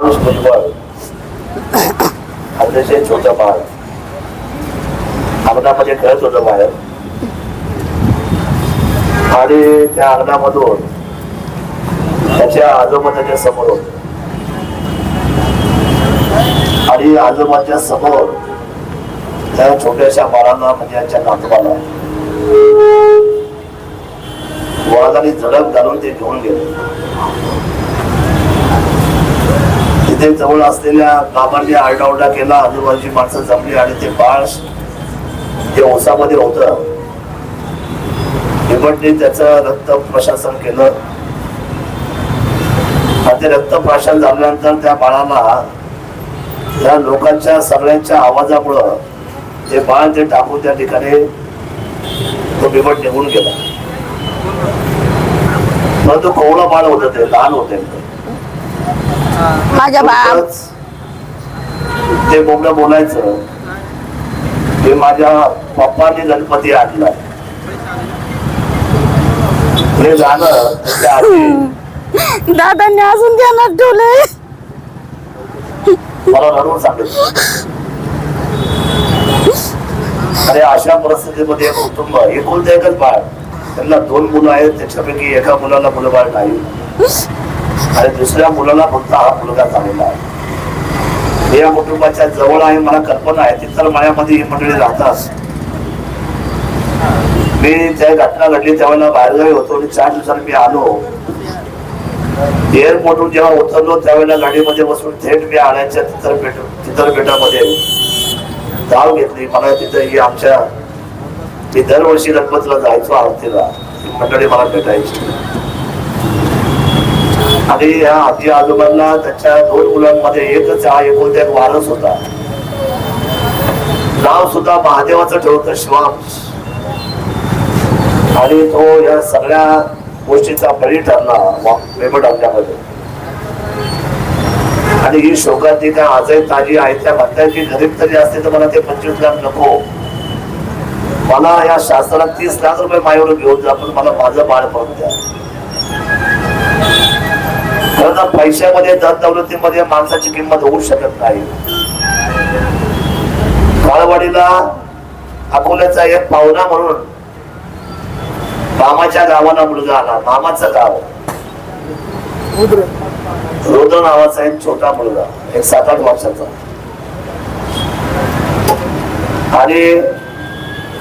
माणूस भुजबळ अतिशय छोटा बाळ अंगणामध्ये खेळत होतं बाहेर आणि त्या अंगणामधून त्याच्या आजोबांच्या समोर आणि आजोबाच्या समोर त्या छोट्याशा बाळांना म्हणजे यांच्या नातवाला वाघाने झडप घालून ते घेऊन गेले. तिथे जवळ असलेल्या बाबांनी आरडाओरडा केला. आजूबाजूची माणसं जमली आणि ते बाळ जे ओसामध्ये होत हिमटने त्याचं रक्त प्रशासन केलं. आणि ते रक्त प्राशन झाल्यानंतर त्या बाळाला त्या लोकांच्या सगळ्यांच्या आवाजामुळं ते बाळ ते टाकून त्या ठिकाणी तो बिबट निघून गेला. परंतु कोवळं बाळ होतं ते लहान होते माझ्या बा ते बोबडं बोलायचं. की माझ्या पप्पांनी गणपती आणला. हे झालं त्या आधी दादांनी अजून ध्यानात ठेवलंय. मला रडून सांगितलं. आणि अशा परिस्थितीमध्ये एक कुटुंब एकुलते एकच बाळ. त्यांना दोन मुलं आहेत त्याच्यापैकी एका मुलाला मुलं बाळ नाही. आणि दुसऱ्या मुलाला फक्त हा मुलगा झालेला आहे. या कुटुंबाच्या जवळ आहे मला कल्पना आहे तिथं मायामध्ये ही मंडळी राहतात. मी त्या घटना घडली त्यावेळेला बाहेरगावी होतो आणि चार दिवसांनी मी आलो. एअरपोर्टहून जेव्हा उतरलो त्यावेळेला गाडीमध्ये बसून थेट मी आणायच्या आळ्याच्या तिथर चित्रपेठामध्ये धाव घेतली. मला तिथं ही आमच्या मी दरवर्षी गणपतीला जायचो आरतीला. मंडळी मला भेटायची. आणि या आजी आजोबांना त्याच्या दोन मुलांमध्ये एकच हा एकुलता वारस होता. नाव सुद्धा महादेवाचं ठेवतं श्वाम आणि तो या सगळ्या गोष्टीचा बळी ठरला वेबट आपल्यामध्ये आणि ही शोकांती काय आजही ताजी आहे त्या म्हणतायची गरीब तरी असते तर मला ते पंचवीस लाख नको. मला या शास्त्राला तीस लाख रुपये माझ्यावर घेऊन जा पण मला माझं बाळ पडून द्या. खरं तर पैशामध्ये धन दौलतीमध्ये माणसाची किंमत होऊ शकत नाही. काळवाडीला अकोल्याचा एक पाहुणा म्हणून मामाच्या गावाला मुलगा आला. मामाचं गाव. रुद्र नावाचा एक छोटा मुलगा एक सात आठ वर्षाचा. आणि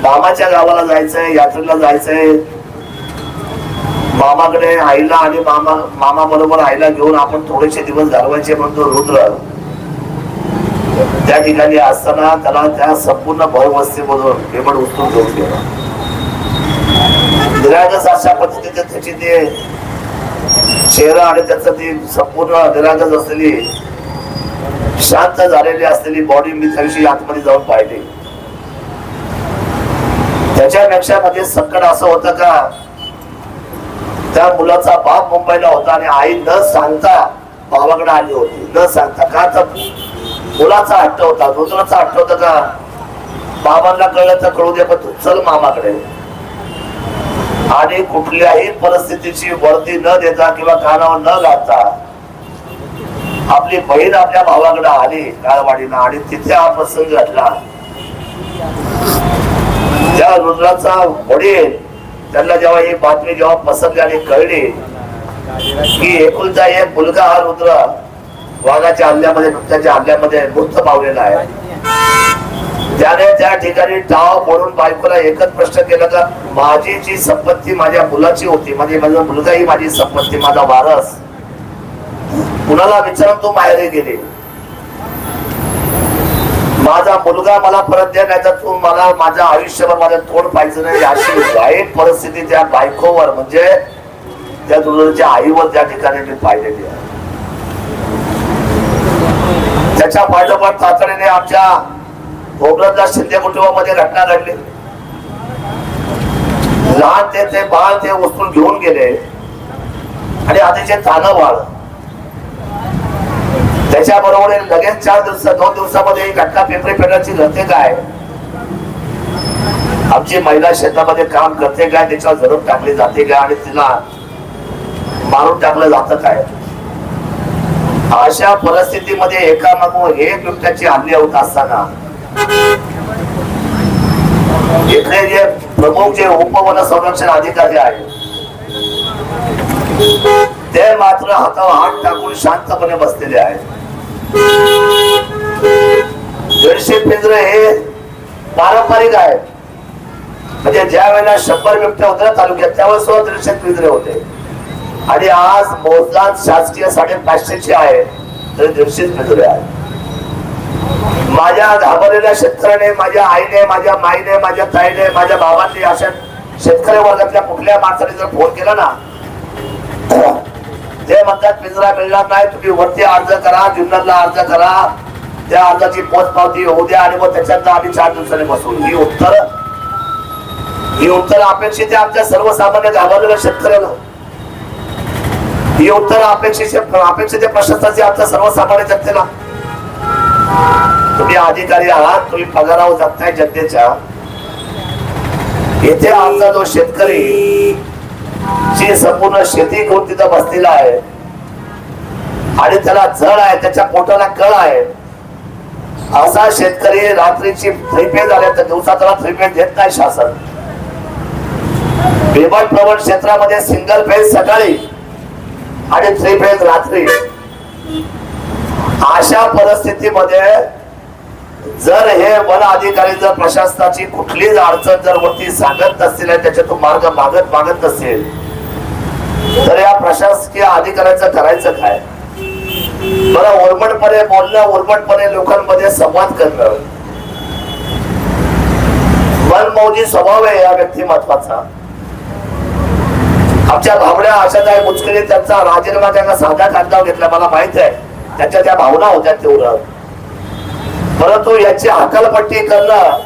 मामाच्या गावाला जायचंय यात्रेला जायचंय मामाकडे आईला आणि मामा मामा बरोबर आईला घेऊन आपण थोडेसे दिवस घालवायचे म्हणतो रुद्र. त्या ठिकाणी असताना त्याला त्या संपूर्ण भरवस्तीमधून बिबट उचलून घेऊन गेला. निरागस अशा पद्धतीचे त्याची ते चेहरा आणि त्याचं ती संपूर्ण निरागस असलेली शांत झालेली असलेली बॉडी मी त्याविषयी आतमध्ये जाऊन पाहिली. त्याच्यापेक्षा मध्ये संकट असं होतं का त्या मुलाचा बाप मुंबईला होता आणि आई न सांगता भावाकडे आली होती. न सांगता का तर मुलाचा हट्ट होता रुद्राचा हट्ट होता का? बाबांना कळलं तर कळू दे पण तू चल मामाकडे. आणि कुठल्याही परिस्थितीची वर्दी न देता किंवा कानावर न घालता आपली बहीण आपल्या भावाकडे आली काळवाडीला आणि तिथे हा प्रसंग घडला. त्या रुद्राचा वडील त्यांना जेव्हा ही बातमी जेव्हा पसरली आणि कळली की एकुलता एक मुलगा हा रुद्र वाघाच्या हल्ल्यामध्ये बिबट्याच्या हल्ल्यामध्ये मृत पावलेला आहे. त्याने त्या ठिकाणी टाव म्हणून बायकोला एकच प्रश्न केला का माझी जी संपत्ती माझ्या मुलाची होती म्हणजे माझा मुलगा ही माझी संपत्ती माझा वारस. कुणाला विचारून तू माहेरी गेली? माझा मुलगा मला परत द्या नाही तर तू मला माझ्या आयुष्यभर माझ्या तोड पाहिजे नाही अशी वाईट परिस्थिती त्या बायकोवर. म्हणजे त्या दुर्गाच्या आईवर त्या ठिकाणी मी पाहिलेली आहे त्याच्या पाठोपाठ तातडीने आमच्या भोगरदास शिंदे कुटुंबामध्ये घटना घडली. लहान ते ते बाळ ते वस्तू घेऊन गेले. आणि अतिशय तानं बाळ त्याच्याबरोबर लगेच चार दिवस दोन दिवसामध्ये घटना पिंपरी फेडण्याची घडते काय आमची महिला शेतामध्ये काम करते काय त्याच्यावर झडप टाकली जाते काय आणि तिला मारून टाकलं जात काय? अशा परिस्थितीमध्ये एका मागून एक बिबट्याची हल्ली होत असताना इथले जे प्रमुख जे उपवन संरक्षण अधिकारी आहेत ते मात्र हातावर हात टाकून शांतपणे बसलेले आहेत. दीडशे पिंजरे हे पारंपरिक आहेत. म्हणजे ज्या वेळेला शंभर बिबट्या होत्या तालुक्यात त्यावेळेस सुद्धा दीडशे पिंजरे होते. आणि आज मोजलात शासकीय साडेपाचशेची आहे तर दीडशेच पिंजरे आहेत. माझ्या घाबरलेल्या शेतकऱ्याने माझ्या आईने माझ्या माईने माझ्या ताईने माझ्या बाबांनी अशा शेतकरी वर्गातल्या कुठल्या माणसाने जर फोन केला ना ते म्हणतात पिंजरा मिळणार नाही तुम्ही वरती अर्ज करा जुन्नरला अर्ज करा. त्या अर्जाची पोचपावती होऊ द्या आणि मग त्याच्यात आम्ही चार दिवसांनी बसू ही उत्तर ही उत्तर अपेक्षित आहे आमच्या सर्वसामान्य घाबरलेल्या शेतकऱ्याला. ही उत्तर अपेक्षित अपेक्षित प्रशासनाची आमच्या सर्वसामान्य जनतेला. तुम्ही अधिकारी आहात तुम्ही पगारावर नाही जनतेच्या. इथे आमचा जो शेतकरी जी संपूर्ण शेती करून तिथं बसलेला आहे आणि त्याला जड आहे त्याच्या पोटाला कळ आहे. असा शेतकरी रात्रीची थ्रीपे झाल्या तर दिवसा त्याला थ्रीपे देत नाही शासन. बेबट प्रवण क्षेत्रामध्ये सिंगल फेज सकाळी आणि थ्री फेज रात्री. अशा परिस्थितीमध्ये जर हे वन अधिकारी जर प्रशासनाची कुठलीच अडचण जर वरती सांगत नसतील त्याच्यातून मार्ग मागत मागत नसेल तर या प्रशासकीय अधिकाऱ्याचं करायचं काय? बरं ओरमटपणे बोलणं ओरमटपणे लोकांमध्ये संवाद करणं. मनमौजी स्वभाव आहे या व्यक्तिमत्वाचा आमच्या भावड्या आशाताई मुचकरी त्यांचा राजीनामा त्यांना साधा कागदावर घेतला मला माहीत आहे. त्याच्या त्या भावना होत्या तेवढं. परंतु याची हकालपट्टी करणं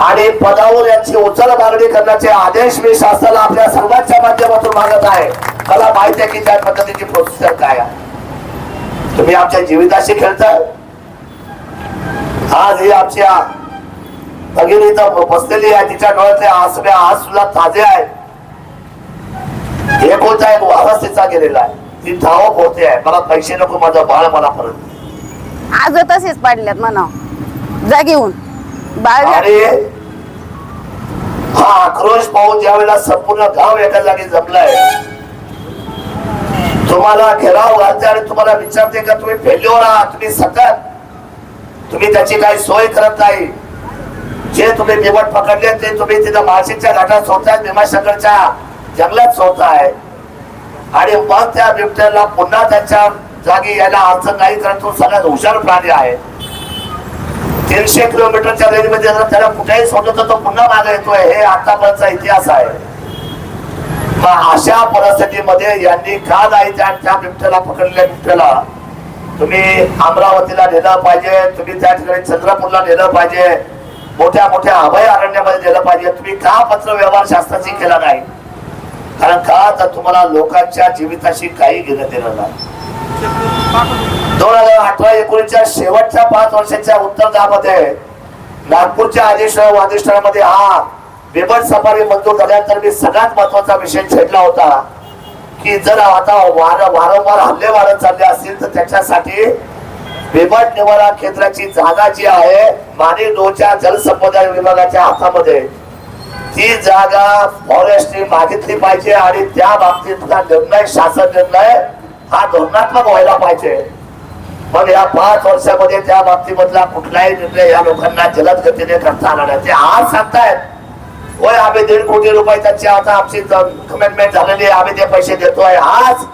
आणि पदावर यांची उचल मागणी करण्याचे आदेश मी शासनाला आपल्या सर्वांच्या माध्यमातून मागत आहे. मला माहिती आहे की त्या पद्धतीची प्रोसिजर काय आहे. तुम्ही आमच्या जीविताशी खेळताय. आज ही आमच्या भगिनी बसलेली आहे. तिच्या डोळ्यातले आसमे आज सुद्धा ताजे आहेत. एक होता एक वारस तिचा गेलेला आहे. ती धावप होते. आहे मला पैसे नको माझं बाळ मला परत आज तसेच पाडल्यात म्हणा जा घेऊन. हा आक्रोश पाहून ज्या वेळेला संपूर्ण गाव एका जागी जमलाय. तुम्हाला घेराव घालते आणि तुम्हाला विचारते का तुम्ही फेल्युअर आहात तुम्ही सतत तुम्ही त्याची काही सोय करत नाही. जे तुम्ही बिबट पकडले ते तुम्ही तिथं माळशेच्या घाटात सोडताय भीमाशंकरच्या जंगलात सोडताय. आणि मग त्या बिबट्याला पुन्हा त्याच्या जागी यायला अडचण नाही कारण तो सगळ्यात हुशार प्राणी आहे. दीडशे किलोमीटरच्या रेंजमध्ये जर त्याला कुठेही सोडलं तर तो पुन्हा मागे येतोय. हे आतापर्यंतचा इतिहास आहे. मग अशा परिस्थितीमध्ये यांनी का नाही त्या त्या बिबट्याला पकडलेल्या बिबट्याला तुम्ही अमरावतीला नेलं पाहिजे तुम्ही त्या ठिकाणी चंद्रपूरला नेलं पाहिजे मोठ्या मोठ्या अभय अरण्यामध्ये नेलं पाहिजे. तुम्ही का पत्र व्यवहार शास्त्राची केला नाही? कारण का? तर तुम्हाला लोकांच्या जीविताशी काही घेणं देणं नाही. दोन हजार अठरा एकोणीसच्या शेवटच्या पाच वर्षाच्या उत्तरदामध्ये नागपूरच्या आदेश अधिष्ठानामध्ये हा बेबट सफारी मंजूर झाल्यानंतर मी सगळ्यात महत्त्वाचा विषय छेडला होता की जर आता वार वारंवार हल्ले वाढत चालले असतील तर त्याच्यासाठी बेबट निवारा केंद्राची जागा जी आहे माने डोच्या जलसंपदा विभागाच्या हातामध्ये ती जागा फॉरेस्टने मागितली पाहिजे आणि त्या बाबतीतला निर्णय शासन निर्णय हा धोरणात्मक व्हायला पाहिजे. पण या पाच वर्षामध्ये त्या बाबतीमधला कुठलाही निर्णय या लोकांना जलद गतीने करता आला नाही. ते आज सांगतायत होय आम्ही दीड कोटी रुपये त्याची आता आमची कमिटमेंट झालेली आहे आम्ही ते पैसे देतोय. आज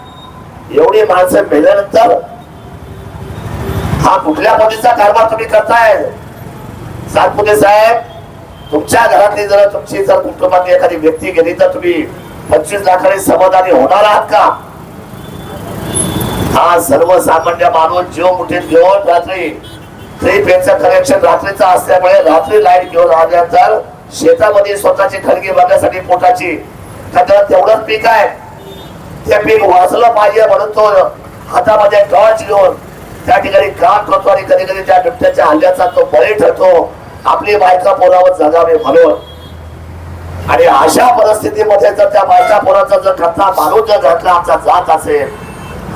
एवढी माणसं मेल्यानंतर हा कुठल्या मोदीचा कारभार तुम्ही करताय? सातपुते साहेब तुमच्या घरातली जर तुमची जर कुटुंबातली एखादी व्यक्ती गेली तर तुम्ही पंचवीस लाखाने समाधानी होणार आहात का? हा सर्वसामान्य माणूस जीव मुठीत घेऊन रात्री थ्री पेनचं कनेक्शन रात्रीचं असल्यामुळे रात्री लाइट घेऊन आल्यानंतर शेतामध्ये स्वतःची खडगी बघण्यासाठी पोटाची का त्याला तेवढंच पीक आहे. ते पीक वाचलं पाहिजे म्हणून तो हातामध्ये टॉर्च घेऊन त्या ठिकाणी काम करतो आणि कधी कधी त्या बिबट्याच्या हल्ल्याचा तो बळी ठरतो. आपली बायका पोरावर जगावे म्हणून. आणि अशा परिस्थितीमध्ये जर त्या बायका पोराचा जर घटना मारून जर घातला आमचा जात असेल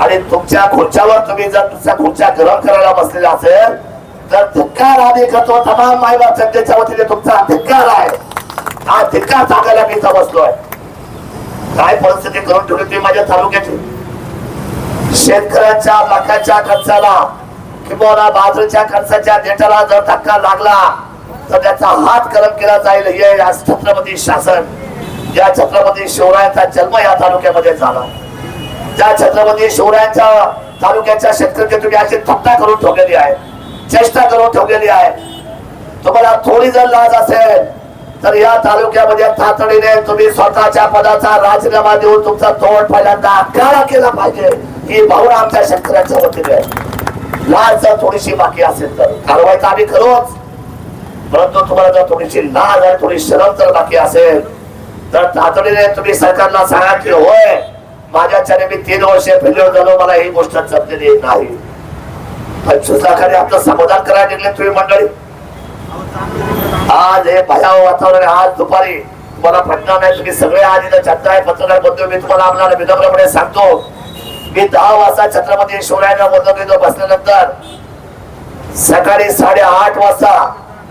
आणि तुमच्या खुर्च्यावर तुम्ही जर तुमच्या खुर्च्या गरम करायला बसलेला असेल तर धिक्कार आम्ही करतो. तमाम मायबाप जनतेच्या वतीने तुमचा धिक्कार आहे. हा धिक्कार सांगायला मी इथं बसलोय. काय परिस्थिती करून ठेवली तुम्ही माझ्या तालुक्याची? शेतकऱ्यांच्या लाखाच्या खर्चाला किंवा बाजूच्या खर्चाच्या डेटाला जर धक्का लागला तर त्याचा हात कलम केला जाईल. हे छत्रपती शासन या छत्रपती शिवरायांचा जन्म या तालुक्यामध्ये झाला. ज्या छत्रपती शिवरायांच्या तालुक्याच्या शेतकऱ्यांच्या तुम्ही अशी थट्टा करून ठेवलेली आहे चेष्टा करून ठेवलेली आहे तुम्हाला थोडी जर लाज असेल तर या तालुक्यामध्ये तातडीने तुम्ही स्वतःच्या पदाचा राजीनामा देऊन तुमचा तोंड पहिल्यांदा काळा केला पाहिजे ही भावना आमच्या शेतकऱ्यांच्या वतीने आहे. लाज जर थोडीशी बाकी असेल तर कारवाई तर आम्ही करूच परंतु तुम्हाला जर थोडीशी लाज आणि थोडी शरम जर बाकी असेल तर तातडीने तुम्ही सरकारला सांगा की होय माझ्याच्याने मी तीन वर्ष फेल्युअर झालो मला ही गोष्ट जमलेली नाही. पंचवीस लाखाने आपलं समाधान करायला निघले तुम्ही मंडळी. आज हे भयाव वातावरण आज दुपारी तुम्हाला पटणार नाही तुम्ही सगळे आज इथं चर्चा आहे पत्रकार बंधू मी तुम्हाला आपल्याला विनम्रपणे सांगतो. मी दहा वाजता छत्रपती शिवरायांना बोलतो इथं बसल्यानंतर सकाळी साडेआठ वाजता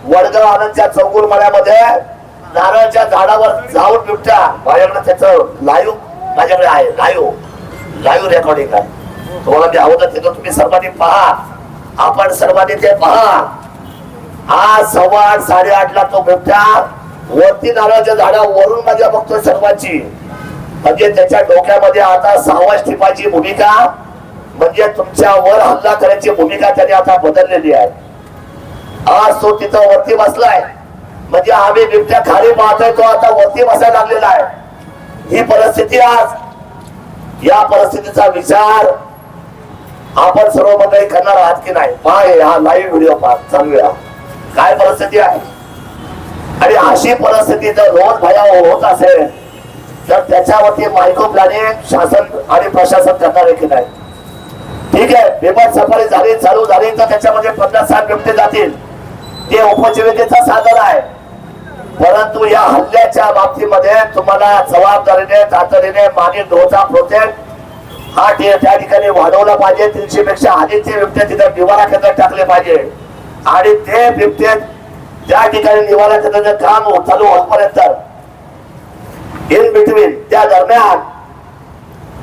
वडगाव आनंदच्या चौगुल मळ्यामध्ये नारळच्या झाडावर जाऊन बिबट्या माझ्याकडे त्याचं लाईव्ह माझ्याकडे आहे. लाईव्ह लाईव्ह रेकॉर्डिंग आहे तुम्हाला मी आवडत येतो तुम्ही सर्वांनी पहा. आपण सर्वांनी ते पहा. आज सव्वा आठ साडेआठ ला तो मोठ्या वरती नारळाच्या झाडावरून माझ्या बघतोय सर्वांची. म्हणजे त्याच्या डोक्यामध्ये आता सहावा स्टिपाची भूमिका म्हणजे तुमच्यावर हल्ला करायची भूमिका त्याने आता बदललेली आहे. आज तो तिथं वरती बसलाय. म्हणजे आम्ही बिबट्या खाली पाहतोय तो आता वरती बसायला लागलेला आहे. ही परिस्थिती आज या परिस्थितीचा विचार आपण सर्व मंडळी करणार आहात की नाही? पाहे हा लाईव्ह व्हिडिओ पहा चांगला काय परिस्थिती आहे? आणि अशी परिस्थिती जर रोज भया होत असेल तर त्याच्यावरती मायक्रो प्लॅनिंग शासन आणि प्रशासन करणार आहे की नाही? ठीक आहे पेपर सफारी झाली चालू झाली तर त्याच्यामध्ये पन्नास साठ व्यक्ती जातील. ते उपजीविकेचा साधन आहे. परंतु या हल्ल्याच्या बाबतीमध्ये तुम्हाला जबाबदारीने तातडीने मागे डोचा प्रोजेक्ट हा ते त्या ठिकाणी वाढवला पाहिजे. तीनशे पेक्षा आधीचे बिबटे तिथे निवारा केंद्रात टाकले पाहिजे. आणि ते बिबटे त्या ठिकाणी निवारा केंद्राचं काम चालू होईपर्यंत इन बिटवीन त्या दरम्यान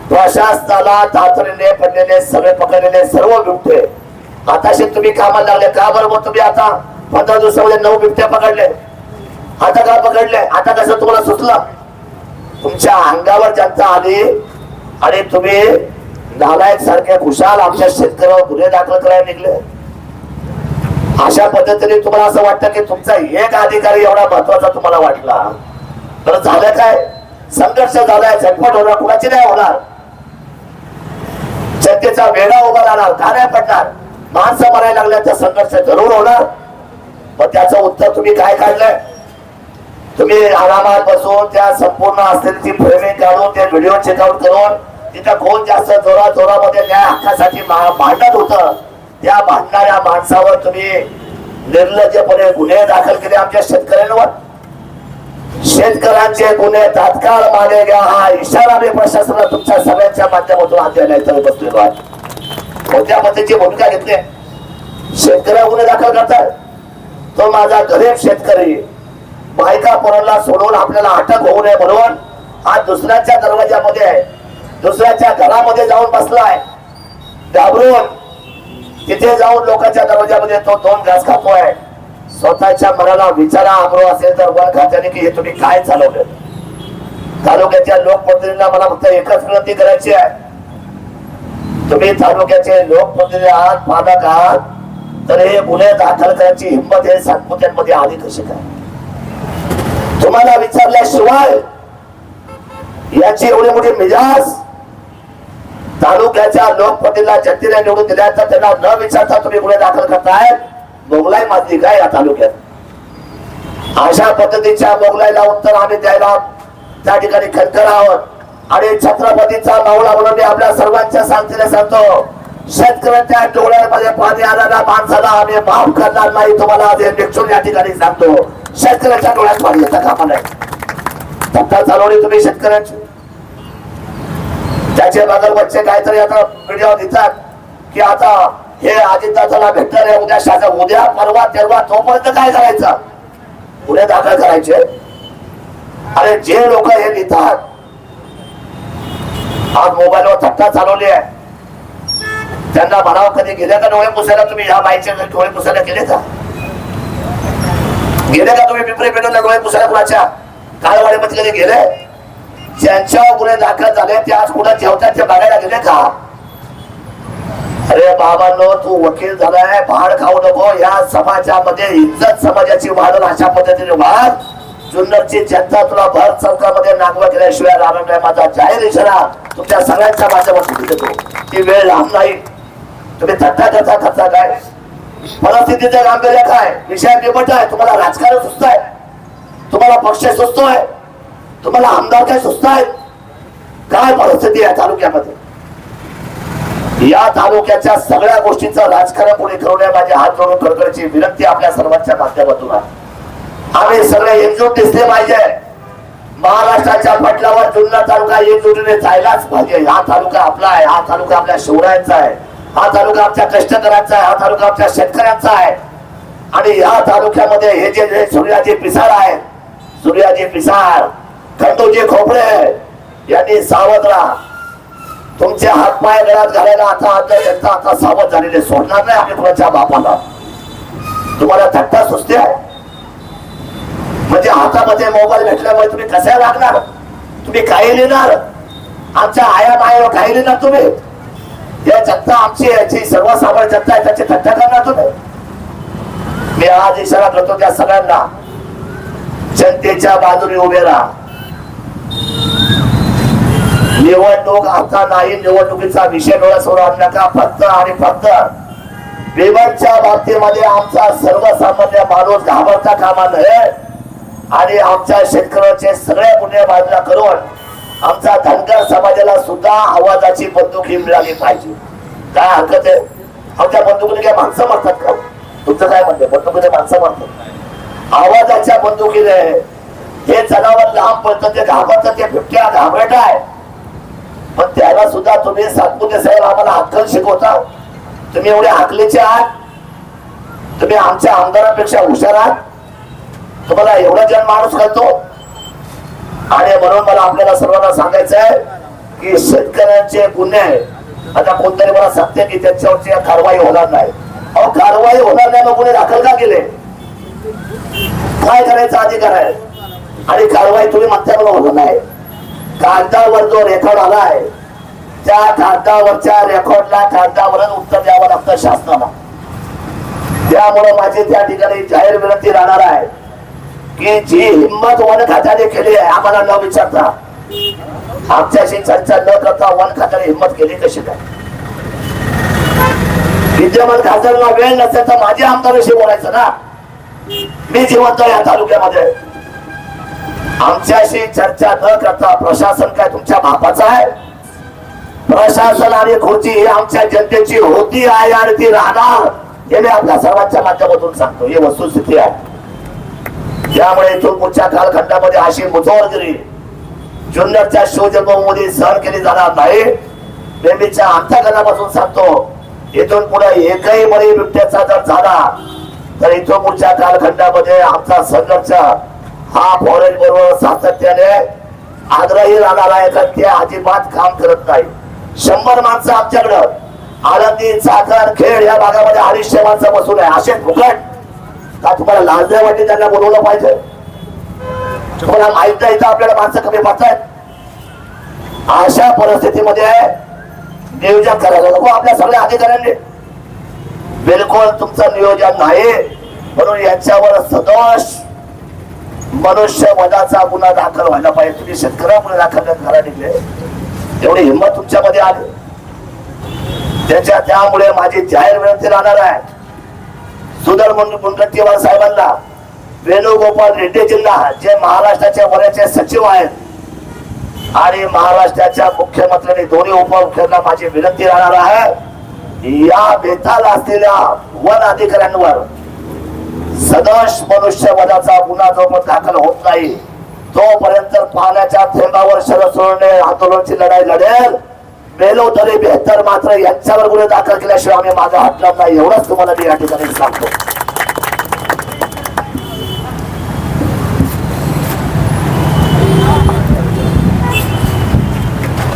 प्रशासनाला तातडीने पडलेले सगळे पकडलेले सर्व बिबटे. आताशी तुम्ही कामाला लागले. का बरोबर तुम्ही आता पंधरा दिवसामध्ये नऊ बिबट्या पकडले? आता का पकडले आता कसं तुम्हाला सुचलं? तुमच्या अंगावर जनता आली आणि तुम्ही नालायक सारखे खुशाल आमच्या शेतकऱ्यावर गुन्हे दाखल करायला निघले. अशा पद्धतीने तुम्हाला असं वाटतं की तुमचा एक अधिकारी एवढा महत्त्वाचा तुम्हाला वाटला? तर झालं काय? संघर्ष झालाय झटपट होणार कुणाची नाही होणार? जनतेचा वेढा उभा राहणार का पडणार. माणसं मरायला लागल्या तर संघर्ष जरूर होणार. मग त्याचं उत्तर तुम्ही काय काढलंय? तुम्ही आरामात बसून त्या संपूर्ण असलेली फ्रेमिंग काढून ते व्हिडिओ चेकआउट करून तिथं कोण जास्त जोरा जोरामध्ये न्याय हक्कासाठी भांडत होत. त्या भांडणाऱ्या माणसावर तुम्ही निर्लज्जपणे गुन्हे दाखल केले आमच्या शेतकऱ्यांवर. शेतकऱ्यांचे गुन्हे तात्काळ मागे घ्या. हा इशारा मी प्रशासनाला तुमच्या सगळ्यांच्या माध्यमातून आज द्यायला बसलेलो आहे. कोणत्या पद्धतीची भूमिका घेतली? शेतकऱ्या गुन्हे दाखल करतात तो माझा गरीब शेतकरी. बायका पोरांना सोडून आपल्याला अटक होऊ नये म्हणून हा दुसऱ्याच्या दरवाजामध्ये आहे. दुसऱ्याच्या घरामध्ये जाऊन बसलाय. घाबरून तिथे जाऊन लोकांच्या दरवाजामध्ये तो दोन घास खातोय. स्वतःच्या मनाला विचारा आग्रह असेल तर वर खात्याने की हे तुम्ही काय चालवलं तालुक्याच्या लोकप्रतिनिधींना मला फक्त एकच विनंती करायची आहे. तुम्ही तालुक्याचे लोकप्रतिनिधी आहात पालक आहात तर हे गुन्हे दाखल करायची हिंमत हे सातपुत्यांमध्ये आली कशी काय? तुम्हाला विचारल्याशिवाय याची एवढी मोठी मिजाज तालुक्याच्या लोकप्रतिनिधीला जनतेला निवडून दिल्या तर त्यांना न विचारता तुम्ही गुन्हे दाखल करताय. मोगलाई माजली काय या तालुक्यात? अशा पद्धतीच्या मोगलाईला उत्तर आम्ही द्यायला त्या ठिकाणी खनकर आहोत. आणि छत्रपतीचा मावळा म्हणून मी आपल्या सर्वांच्या सांगतीने सांगतो शेतकऱ्यांच्या डोळ्यामध्ये पाणी आलेल्या माणसाला आम्ही माफ करणार नाही तुम्हाला आज निक्षून या ठिकाणी सांगतो. शेतकऱ्याच्या डोळ्यात पाणी येतात कामा नाही सत्ता चालवली तुम्ही शेतकऱ्यांची. त्याचे बगल बच्चे काहीतरी आता व्हिडिओ देतात की आता हे अजितदादाला भेटणार आहे उद्या शाजा उद्या परवा तेरवा तोपर्यंत काय करायचं? पुढे दाखल करायचे. अरे जे लोक हे लिहितात आज मोबाईलवर थट्टा चालवली आहे. त्यांना म्हणावं कधी गेले का? डोळे पुसायला तुम्ही ह्या माहिती डोळे पुसायला गेले का? गेले का तुम्ही पिंपरी पेटवला डोळे दुसऱ्या कुणाच्या? काळवाडीमध्ये कधी गेले? ज्यांच्यावर गुन्हे दाखल झाले ते आज कुठं जेवतात ते बघायला गेले का? अरे बाबांनो तू वकील झालाय भाड खाऊ नको. या समाजामध्ये इज्जत समाजाची वाढ अशा पद्धतीने वाढ. जुन्नरची जनता तुला भर चौकामध्ये नागवा केल्याशिवाय राहणार नाही. माझा जाहीर इशारा तुमच्या सगळ्यांच्या माध्यमातून देतो. ती वेळ लांब नाही. तुम्ही थट्टा करता करता काय? परिस्थितीचं गांभीर्य काय? विषय निबट आहे. तुम्हाला राजकारण सुस्त आहे तुम्हाला पक्ष सुचतोय? तुम्हाला आमदार काय सुस्त आहेत काय परिस्थिती आहे तालुक्यामध्ये? या तालुक्याच्या सगळ्या गोष्टींचं राजकारण पुढे करू नये माझी हात जोडून कडकडची विनंती आपल्या सर्वांच्या माध्यमातून आहे. आम्ही सगळे एकजूट दिसले पाहिजे. महाराष्ट्राच्या पटलावर जुन्नर तालुका एकजुटीने जायलाच पाहिजे. हा तालुका आपला आहे. हा तालुका आपल्या शिवरायांचा आहे. हा तालुका आमच्या कष्टकऱ्यांचा आहे हा तालुका आमच्या शेतकऱ्यांचा आहे? आणि या तालुक्यामध्ये हे जे जे सूर्याजी पिसाळ आहे सूर्याजी पिसाळ खंडूजी खोपडे यांनी सावध राहा. तुमचे हातपाय गळ्यात घालायला आता आता जनता आता सावध झालेले सोडणार नाही आम्ही कोणाच्या बापाला. तुम्हाला थट्टा सुचते आहे? म्हणजे हातामध्ये मोबाईल भेटल्यामुळे तुम्ही कसे लागणार? तुम्ही काही लिहिणार? आमच्या आया मायावर काही लिहिणार तुम्ही? या जनता आमची याची सर्वसामान्य जनता आहे त्याची थट्टा करणार तुम्ही? मी आज इशारा करतो त्या सगळ्यांना जनतेच्या बाजूने उभे राहा. निवडणूक आता नाही निवडणुकीचा विषय डोळ्यासमोर आणू नका. फक्त आणि फक्त विमानच्या बाबतीमध्ये आमचा सर्वसामान्य माणूस घाबरता कामा नये आणि आमच्या शेतकऱ्याचे सगळे गुन्हे बाजूला करून आमचा धनगर समाजाला सुद्धा आवाजाची बंदूक ही मिळाली पाहिजे. काय हरकत आहे? आमच्या बंदुकीने काय माणसं मारतात का? तुमचं काय म्हणते बंदुकीने माणसं मारतात? आवाजाच्या बंदुकीने हे जनावर लांब पडतं ते घाबरतं ते बिबट्या घाबरट आहे. पण त्याला सुद्धा तुम्ही सातपुते साहेब आम्हाला हक्कल शिकवता. तुम्ही एवढे हाकलेचे आहात. तुम्ही आमच्या आमदारांपेक्षा हुशार आहात. तुम्हाला एवढा जन माणूस कळतो आणि म्हणून मला आपल्याला सर्वांना सांगायचं आहे की शेतकऱ्यांचे गुन्हे आता कोणतरी मला सांगते की त्यांच्यावरची कारवाई होणार नाही. अहो कारवाई होणार नाही मग गुन्हे दाखल का केले? काय करायचा अधिकार आहे? आणि कारवाई तुम्ही म्हणता मला होणार नाही. कागदावर जो रेकॉर्ड आलाय. त्या कागदावरच्या रेकॉर्डला कागदावरच उत्तर द्यावं लागतं शासनाला. त्यामुळे माझी त्या ठिकाणी जाहीर विनंती राहणार आहे. की जी हिंमत वन खात्याने केली आहे आम्हाला न विचारता. आमच्याशी चर्चा न करता वन खात्याने हिंमत केली कशी काय? विद्यमान खासदारांना वेळ नसेल तर माझे आमदाराशी बोलायचं ना. मी जिवंत या तालुक्यामध्ये. आमच्याशी चर्चा न करता प्रशासन काय तुमच्या बापाचं आहे? प्रशासन आणि खुर्ची ही आमच्या जनतेची होती आहे आणि ती राहणार. हे मी आपल्या सर्वांच्या माध्यमातून सांगतो. ही वस्तुस्थिती आहे. त्यामुळे इथून पुढच्या कालखंडामध्ये अशी मुजोरगिरी जुन्नरच्या शिवजन्मभूमीमध्ये सहन केली जाणार नाही. नेहमीच्या अंतकरणापासून सांगतो इथून पुढे एकही बळी बिबट्याचा जर झाला तर इथून पुढच्या कालखंडामध्ये आमचा संघर्ष हा फॉरेन बरोबर सातत्याने आग्रही राहणार आहे तर ते अजिबात काम करत नाही. शंभर माणसं आमच्याकडं. आनंदी चाकर खेड या भागामध्ये अडीचशे माणसं बसून आहे. असे फुकट. का तुम्हाला लाज नाही वाटते त्यांना बोलवलं पाहिजे? तुम्हाला माहीत नाही तर आपल्याला माणसं कमी पडतायत? अशा परिस्थितीमध्ये नियोजन करायला नको आपल्या सगळ्या अधिकाऱ्यांनी. बिलकुल तुमचं नियोजन नाही म्हणून याच्यावर सदोष मनुष्य वधाचा गुन्हा दाखल व्हायला पाहिजे. तुम्ही शेतकऱ्यामुळे दाखल घरा निघले. एवढी हिंमत तुमच्यामध्ये आली. त्याच्या त्यामुळे माझी जाहीर विनंती राहणार आहे. सुधर मुनगंटीवार साहेबांना वेणुगोपाल रेड्डीजींना जे महाराष्ट्राच्या वऱ्याचे सचिव आहेत. आणि महाराष्ट्राच्या मुख्यमंत्र्यांनी दोन्ही उपमुख्यांना माझी विनंती राहणार आहे या बेताल असलेल्या वन अधिकाऱ्यांवर सदोष मनुष्यवधाचा गुन्हा जोपर्यंत दाखल होत नाही. तोपर्यंत पाण्याच्या थेंबावर शरद सोडणे आंदोलनची लढाई लढेल. मेलो तरी बेहतर मात्र यांच्यावर गुन्हे दाखल केल्याशिवाय आम्ही माझा हटणार नाही. एवढंच तुम्हाला मी या ठिकाणी सांगतो.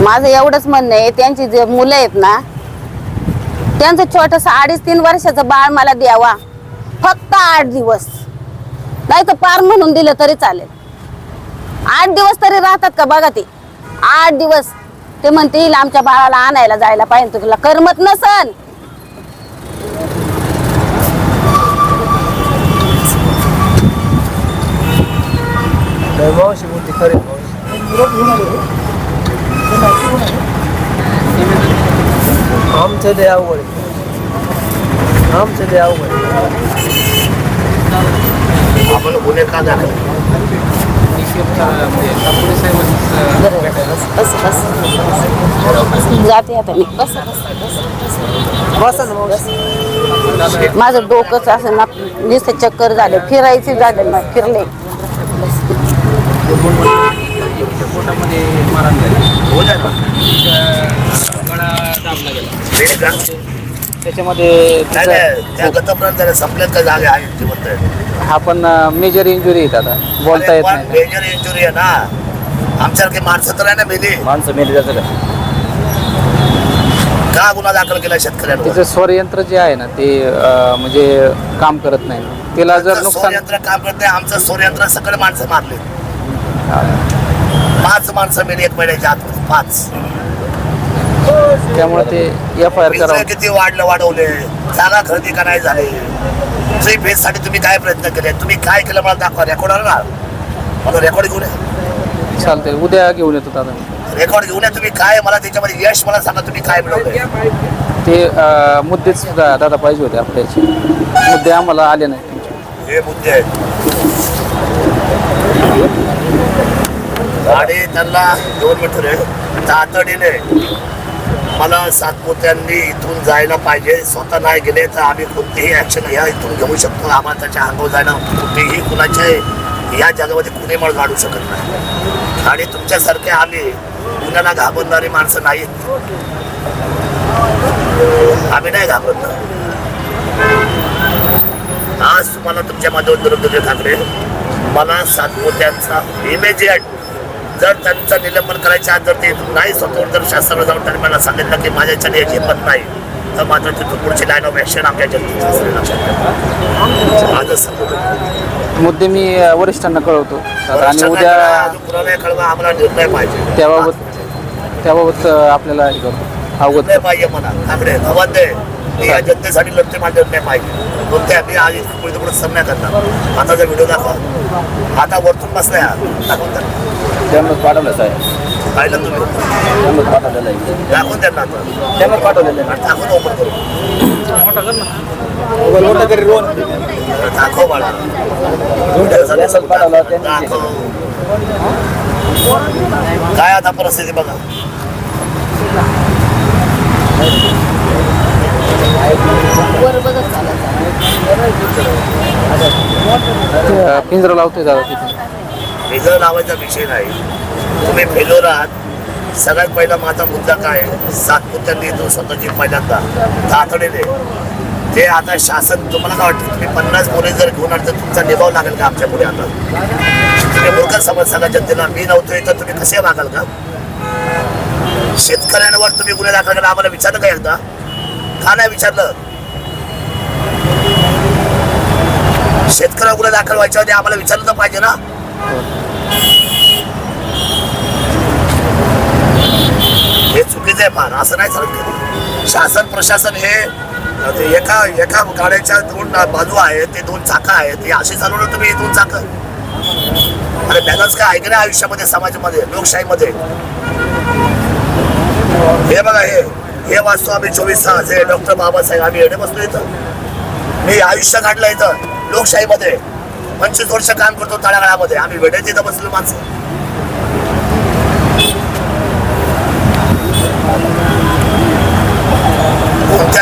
माझं एवढंच म्हणणं आहे त्यांची जे मुलं आहेत ना त्यांचं छोटस अडीच तीन वर्षाचं बाळ मला द्यावा. फक्त आठ दिवस. नाही तर पार म्हणून दिलं तरी चालेल. आठ दिवस तरी राहतात का बघा ते? आठ दिवस. ते म्हणतील आमच्या बाळाला आणायला जायला पाहिजे तुला करमत नसन मावशी बोलते खरे मावशी आमचं ते अवघड आहे. आमचं ते अवघड. आपण गुन्हे का दाखल जाते आता मी बस बसा. माझं डोकंच असं ना नुसतं चक्कर झाले फिरायचे झाले ना फिरले? त्याच्यामध्ये संपल्यात का जागे आहे ते म्हणताय हा पण मेजर इंजुरी आता बोलता येत मेजर इंजुरी आहे ना. आमच्यासारखे माणसं तर आहे ना मेली. माणसं मेली जातं का का गुन्हा दाखल केला शेतकऱ्यांवर? तिचं स्वरयंत्र जे आहे ना ते अं, म्हणजे काम करत नाही. तिला जर नुकसान सौरयंत्र काम करते आमचं सौरयंत्र सगळे माणसं मारले. पाच माणसं मेली एक महिन्याच्या आत पाच. त्यामुळे ते एफ आय आर किती वाढलं वाढवले. जागा खरेदी का नाही झाली? फेजसाठी तुम्ही काय प्रयत्न केले? तुम्ही काय केलं मला दाखवा रेकॉर्ड ना? मला रेकॉर्ड घेऊन या. चालतंय. उद्या घेऊन येतो दादा रेकॉर्ड घेऊन या तुम्ही. काय मला त्याच्यामध्ये यश मला सांगा तुम्ही काय मिळवलंय? ते अं, मुद्देच सुद्धा दादा पाहिजे होते आपल्याचे मुद्दे आम्हाला आले नाही हे मुद्दे आहेत. आणि त्यांना दोन मिनिट रे. तातडीने मला सातपुत्यांनी इथून जायला पाहिजे. स्वतः नाही गेले तर आम्ही कोणतीही ऍक्शन या इथून घेऊ शकतो. आम्हाला त्याच्या अंगावर जायला कुठेही कुणाचे या जगामध्ये कुणी मळ काढू शकत नाही. आणि तुमच्यासारखे आम्ही कुणाला घाबरणारी माणसं नाहीत. आम्ही नाही घाबरत आज तुम्हाला तुमच्या माध्यमातून दुर्गे ठाकरे मला सातपुत्यांचा इमेजिएट जर त्यांचं निलंबन करायचं आज जर ते नाही स्वतःवर जर शासनाला जाऊन त्यांनी मला सांगितलं की माझ्या याच्याने याची हिंमत नाही तर मात्र तिथून पुढची लाईन ऑफ ॲक्शन आमच्या जनतेची लक्षात आजच सांगतो. मुद्दे मी वरिष्ठांना कळवतो. आणि उद्या आम्हाला निर्णय पाहिजे त्याबाबत त्याबाबत आपल्याला हे करतो. अवगत पाहिजे मला ठाकरे मी या जनतेसाठी लढते निर्णय पाहिजे कोणत्या मी आज पुढे पुढे सम नाही करणार आता जर व्हिडिओ दाखवा आता वरतून बसलाय त्यांना पाठवलं साहेब. पाहिलं तुम्ही त्यांना पाठवलेलं आहे. दाखवून त्यांना आता. त्यांना पाठवलेलं आणि दाखवून ओपन करू. आहे मोठं तरी दाखव बाळा. काय आता परिस्थिती बघा. पिंजरा लावतोय दादा तिथे. रिझर्व लावायचा विषय नाही. तुम्ही फेलोर आहात. सगळ्यात पहिला माझा मुद्दा काय? सातपुत्यांनी तो स्वतःची पहिल्यांदा तातडीने ते आता शासन तुम्हाला काय वाटतं? तुम्ही पन्नास मुले जर घेऊन आले तर तुमचा निभाव लागेल का आमच्या पुढे आता? तुम्ही मूर्ख समज सांगा जनतेला मी नव्हतोय तर तुम्ही कसे मागाल का? शेतकऱ्यांवर तुम्ही गुन्हे दाखल करा. आम्हाला विचारलं का एकदा? का नाही विचारलं? शेतकऱ्यावर गुन्हे दाखल व्हायच्या आधी आम्हाला विचारलं तर पाहिजे ना? चुकीचं आहे फार. असं नाही चालत शासन प्रशासन हे एका एका गाड्याच्या दोन बाजू आहेत ते दोन चाकं आहेत. हे असे चालवलं तुम्ही दोन चाकं. अरे बॅलन्स काय आहे आयुष्यामध्ये समाजामध्ये लोकशाहीमध्ये? हे बघा हे हे वाचतो आम्ही चोवीस तास. हे डॉक्टर बाबासाहेब आम्ही एवढे बसलो इथं. मी आयुष्य काढलं इथं लोकशाहीमध्ये. पंचवीस वर्ष काम करतो तळागाळामध्ये. आम्ही भेटायचं इथं बसलो माणसं.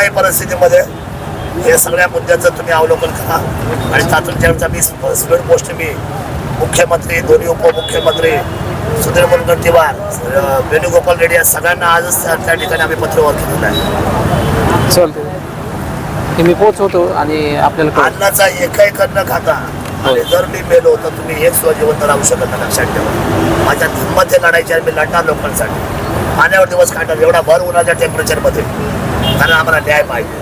कोणत्याही परिस्थितीमध्ये हे सगळ्या मुद्द्याचं तुम्ही अवलोकन करा. आणि ज्यावेळेस मी स्पीड पोस्ट मी मुख्यमंत्री दोन्ही उपमुख्यमंत्री सुधीर मुनगंटीवार वेणुगोपाल रेड्डी या सगळ्यांना आजच त्या- ठिकाणी आम्ही पत्रव्यवहार केलेला आहे. चालते हे मी पोचवतो आणि आपल्याला. अन्नाचा एकही कण न खाता आणि जर मी मेलो तर तुम्ही एक सुद्धा जिवंत राहू शकत नाही लक्षात ठेवा. माझ्या हिंमत आहे लढायची आणि मी लढणार लोकांसाठी. पाण्यावर दिवस काढणार. एवढा भर उन्हाच्या टेम्परेचरमध्ये कारण आम्हाला न्याय पाहिजे.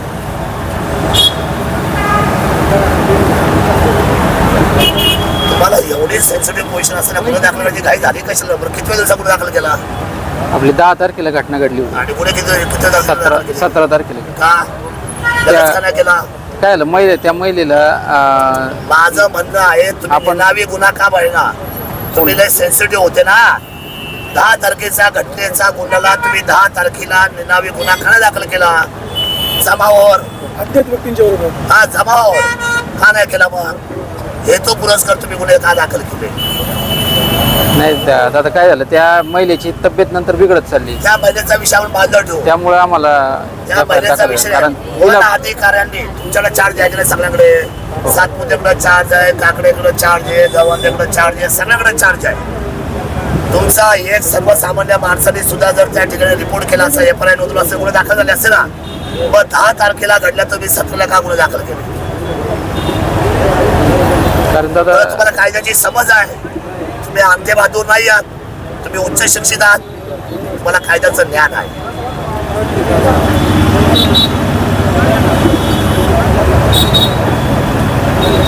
तुम्हाला एवढी सेन्सिटिव्ह पोझिशन असताना गुन्हा दाखल करायची घाई झाली कशाला? बरं किती दिवसा गुन्हा दाखल केला? आपली दहा तारखेला घटना घडली होती. आणि गुन्हे किती किती सतरा केले? सतरा तारखेला. का? लगेच का नाही केला? काय झालं? महिला त्या महिलेला अं, माझं म्हणणं आहे तुम्ही आपण- निनावी गुन्हा का बळला तुम्ही लय सेन्सिटिव्ह होते ना. दहा तारखेचा घटनेचा गुन्ह्याला तुम्ही दहा तारखेला निनावी गुन्हा का नाही दाखल केला. जमावावर हा जमावावर का नाही केला मग हे तो पुरस्कार तुम्ही गुन्हे का दाखल केले? नाही त्या- दादा काय झालं त्या महिलेची तब्येत नंतर बिघडत चालली. त्या महिलेचा विषय आपण बांधला ठेवू. त्यामुळे आम्हाला त्या महिलेचा विषय कारण अधिकाऱ्यांनी तुमच्याकडे चार्ज द्यायचे नाही सगळ्यांकडे. सातपुतेकडे चार्ज आहे काकडेकडे चार्ज आहे गव्हाणेकडे चार्ज आहे सगळ्याकडे चार्ज आहे. तुमचा एक सर्वसामान्य माणसाने सुद्धा जर त्या ठिकाणी रिपोर्ट केला असता एफ आय नोंदवलं असं गुन्हे दाखल झाले असते ना मग दहा तारखेला घडल्या तुम्ही सतराला का गुन्हे दाखल केले? तुम्हाला कायद्याची समज आहे. तुम्ही आमचे बहादूर नाही आहात तुम्ही उच्च शिक्षित आहात. तुम्हाला कायद्याचं ज्ञान आहे.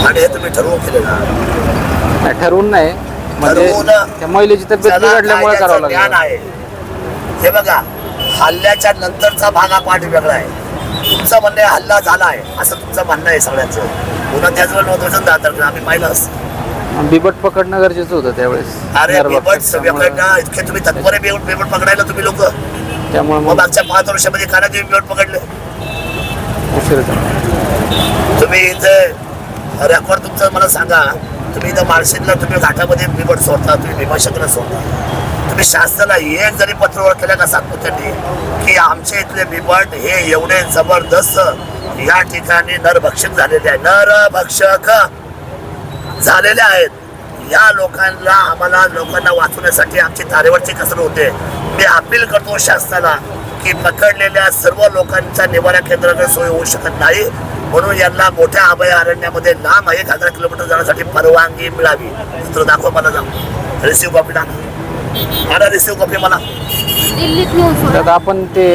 आणि हे तुम्ही ठरवून केलेलं ठरवून नाही. म्हणजे ठरवून त्या महिलेची तब्येत ज्याला बिघडल्यामुळे कायद्याचं करावं ज्ञान लागलं. आहे. हे बघा हल्ल्याच्या नंतरचा भाग हा पाठ वेगळा आहे. तुमचं म्हणणं आहे हल्ला झाला आहे. असं तुमचं म्हणणं आहे सगळ्यांचं. पुन्हा त्याच दहा तारखेला आम्ही पाहिलं असतं बिबट पकडणं गरजेचं होतं त्यावेळेस. अरे. बिबट सगळ्यांना इतके तुम्ही तत्पर आहे बिबट बिबट पकडायला तुम्ही लोक. त्यामुळे मग मग मागच्या पाच वर्षामध्ये काना तुम्ही बिबट पकडले. उशीर झाला. तुम्ही इथे रेकॉर्ड तुमचं मला सांगा. तुम्ही इथं माळशेतला तुम्ही घाटामध्ये बिबट सोडता तुम्ही भीमाशंकरला सोडता. तुम्ही शासनाला एक जरी पत्रव्यवहार केला का सातपुत्यांनी की आमच्या इथले बिबट हे एवढे जबरदस्त या ठिकाणी नरभक्षक झालेले आहे नरभक्षक झालेले आहेत. या लोकांना आम्हाला लोकांना वाचवण्यासाठी आमची तारेवरची कसर होते. मी अपील करतो शासनाला की पकडलेल्या सर्व लोकांच्या निवारा केंद्राकडे सोय होऊ शकत नाही. म्हणून यांना मोठ्या अभयारण्यामध्ये लांब एक हजार किलोमीटर जाण्यासाठी परवानगी मिळावी. तर दाखवा मला जाऊ रिसिव्ह कॉपी टाका. मला रिसिव्ह कॉपी मला. दादा आपण ते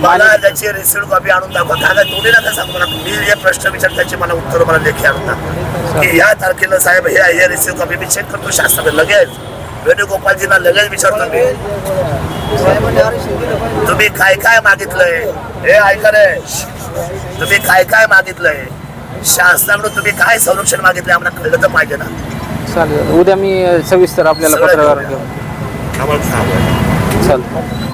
मला त्याची रिसिव्ह कॉपी आणून दाखवा. काय दोन्ही नका सांगू मला. मी जे प्रश्न विचार त्याची मला उत्तर मला लेखी आणून दाखवा की या तारखेला साहेब हे हे रिसिव्ह कॉपी. मी चेक करतो शास्त्राकडे लगेच. वेणुगोपालजींना लगेच विचारतो मी. तुम्ही काय काय मागितलंय? हे ऐका रे. तुम्ही काय काय मागितलंय? शासनाकडून तुम्ही काय संरक्षण मागितलंय आम्हाला कळलं तर पाहिजे ना. चालेल. उद्या मी सविस्तर आपल्याला सगळं घेऊया. घेऊन आम्हाला सांगा. चालतं